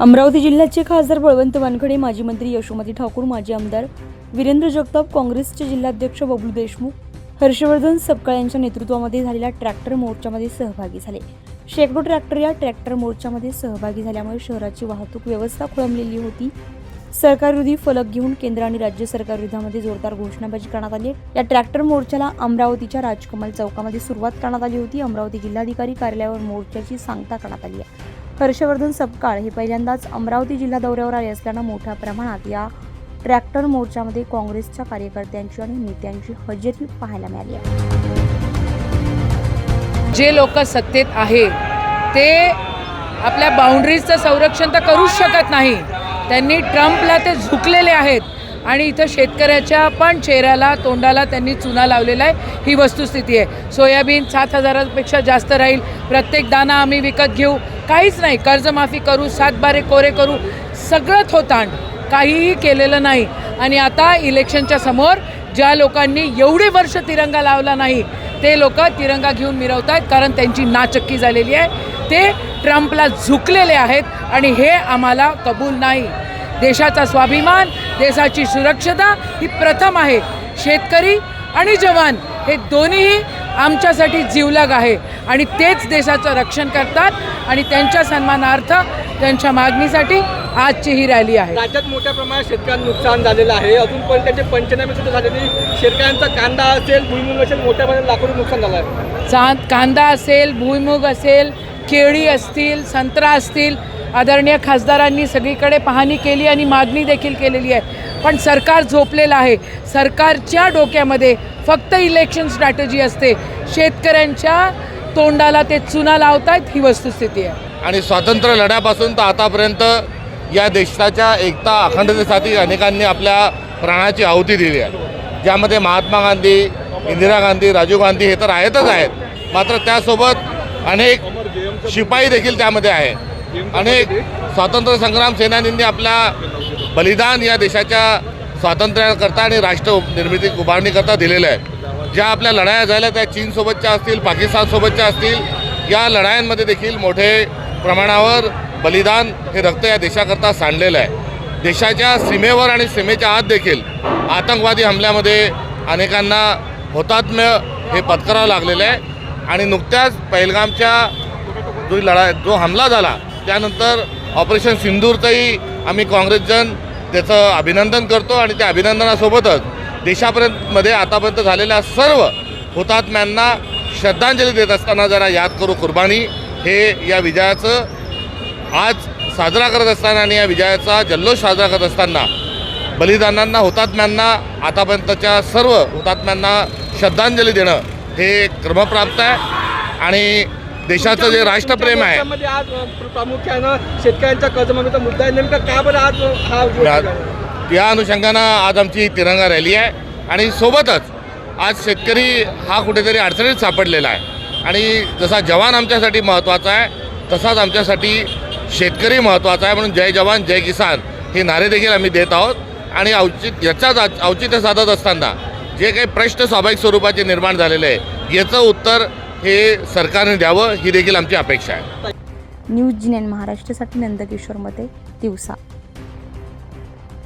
अमरावती जिल्ह्याचे खासदार बळवंत वानखडे माजी मंत्री यशोमती ठाकूर माजी आमदार वीरेंद्र जगताप काँग्रेसचे जिल्हाध्यक्ष बबलू देशमुख हर्षवर्धन सपकाळ यांच्या नेतृत्वामध्ये झालेल्या ट्रॅक्टर मोर्चामध्ये सहभागी झाले. शेकडो ट्रॅक्टर या ट्रॅक्टर मोर्चामध्ये सहभागी झाल्यामुळे शहराची वाहतूक व्यवस्था खोळंबलेली होती. सरकारविरोधी फलक घेऊन केंद्र आणि राज्य सरकारविरोधामध्ये जोरदार घोषणाबाजी करण्यात आली. या ट्रॅक्टर मोर्चाला अमरावतीच्या राजकमल चौकामध्ये सुरुवात करण्यात आली होती. अमरावती जिल्हाधिकारी कार्यालयावर मोर्चाची सांगता करण्यात आली आहे. हर्षवर्धन सपकाळ हे पहिल्यांदाच अमरावती जिल्हा दौऱ्यावर आले असल्यानं मोठ्या प्रमाणात या ट्रॅक्टर मोर्चामध्ये काँग्रेसच्या कार्यकर्त्यांची आणि नेत्यांची हजेरी पाहायला मिळाली आहे. जे लोक सत्तेत आहे ते आपल्या बाउंड्रीजचं संरक्षण तर करूच शकत नाही. त्यांनी ट्रम्पला ते झुकलेले आहेत आणि इथं शेतकऱ्याच्या पण चेहऱ्याला तोंडाला त्यांनी चुना लावलेला आहे. ही वस्तुस्थिती आहे. सोयाबीन सात हजारापेक्षा जास्त राहील. प्रत्येक दाना आम्ही विकत घेऊ. काहीच नाही. कर्जमाफी करू सातबारे कोरे करू सगळं थोतांड. काहीही केलेलं नाही. आणि आता इलेक्शनच्या समोर ज्या लोकांनी एवढे वर्ष तिरंगा लावला नाही ते लोक तिरंगा घेऊन मिरवत आहेत कारण त्यांची नाचक्की झालेली आहे. ते ट्रम्पला झुकलेले आहेत आणि हे आम्हाला कबूल नाही. देशाचा स्वाभिमान देशाची सुरक्षता ही प्रथम आहे. शेतकरी आणि जवान हे दोन्हीही आमच्यासाठी जीवलग आहे. आणि तेच देशाचं रक्षण करतात आणि त्यांच्या सन्मानार्थ त्यांच्या मागणीसाठी आजची ही रॅली आहे. राज्यात मोठ्या प्रमाणात शेतकऱ्यांना नुकसान झालेलं आहे. अजून पण त्याचे पंचनामे सुद्धा झाले नाही. शेतकऱ्यांचा कांदा असेल भुईमुग असेल मोठ्या प्रमाणात लाखो नुकसान झालं आहे. चांद कांदा असेल भुईमुग असेल केळी असतील संत्रा असतील आदरणीय खासदारांनी सगळीकडे पाहणी केली आणि मागणी देखील केलेली आहे. पण सरकार झोपलेलं आहे. सरकारच्या डोक्यामध्ये फक्त इलेक्शन स्ट्रॅटेजी असते. शेतकऱ्यांच्या तोंडाला ते चुना लावतायत ही वस्तुस्थिती आहे. आणि स्वातंत्र्य लढ्यापासून तर आतापर्यंत या देशाच्या एकता अखंडतेसाठी अनेकांनी आपल्या प्राणाची आहुती दिली आहे. ज्यामध्ये महात्मा गांधी इंदिरा गांधी राजीव गांधी हे तर आहेतच आहेत. मात्र त्यासोबत अनेक शिपाई देखील त्यामध्ये आहेत. अनेक स्वातंत्र्य संग्राम सेनानींनी आपल्या बलिदान या देशाच्या स्वातंत्र्याकरता आणि राष्ट्र निर्मिती उभारणीकरता दिलेलं आहे. ज्या आपल्या लढाया झाल्या त्या चीनसोबतच्या असतील पाकिस्तानसोबतच्या असतील या लढायांमध्ये देखील मोठे प्रमाणावर बलिदान हे रक्त या देशाकरता सांडलेलं आहे. देशाच्या सीमेवर आणि सीमेच्या आत देखील आतंकवादी हमल्यामध्ये अनेकांना हुतात्म्य हे पत्करावं लागलेलं आहे. आणि नुकत्याच पहिलगामच्या जो लढा जो हमला झाला त्यानंतर ऑपरेशन सिंदूरचंही आम्ही काँग्रेसजन त्याचं अभिनंदन करतो आणि त्या अभिनंदनासोबतच देशापर्यंत मध्ये आतापर्यंत झालेल्या सर्व हुतात्म्यांना श्रद्धांजली देत असताना जरा याद करू कुर्बानी. हे या विजयाचं आज साजरा करत असताना आणि या विजयाचा जल्लोष साजरा करत असताना बलिदानांना हुतात्म्यांना आतापर्यंतच्या सर्व हुतात्म्यांना श्रद्धांजली देणं हे क्रमप्राप्त आहे. आणि देशाचं जे राष्ट्रप्रेम आहे आज प्रामुख्यानं शेतकऱ्यांच्या कर्जमाफीचा मुद्दा आहे. नेमका का बरं आज हा या- अनुषंगानं आज आमची तिरंगा रॅली आहे. आणि सोबतच आज शेतकरी हा कुठेतरी अडचणीत सापडलेला आहे. आणि जसा जवान आमच्यासाठी महत्त्वाचा आहे तसाच आमच्यासाठी शेतकरी महत्त्वाचा आहे म्हणून जय जवान जय किसान हे नारे देखील आम्ही देत आहोत. आणि औचित याचाच औचित्य साधत असताना जे काही प्रश्न स्वाभाविक स्वरूपाचे निर्माण झालेले आहे याचं उत्तर हे सरकारने द्यावं ही देखील आमची अपेक्षा आहे. न्यूज जी महाराष्ट्रासाठी नंदकिशोरमध्ये दिवसा.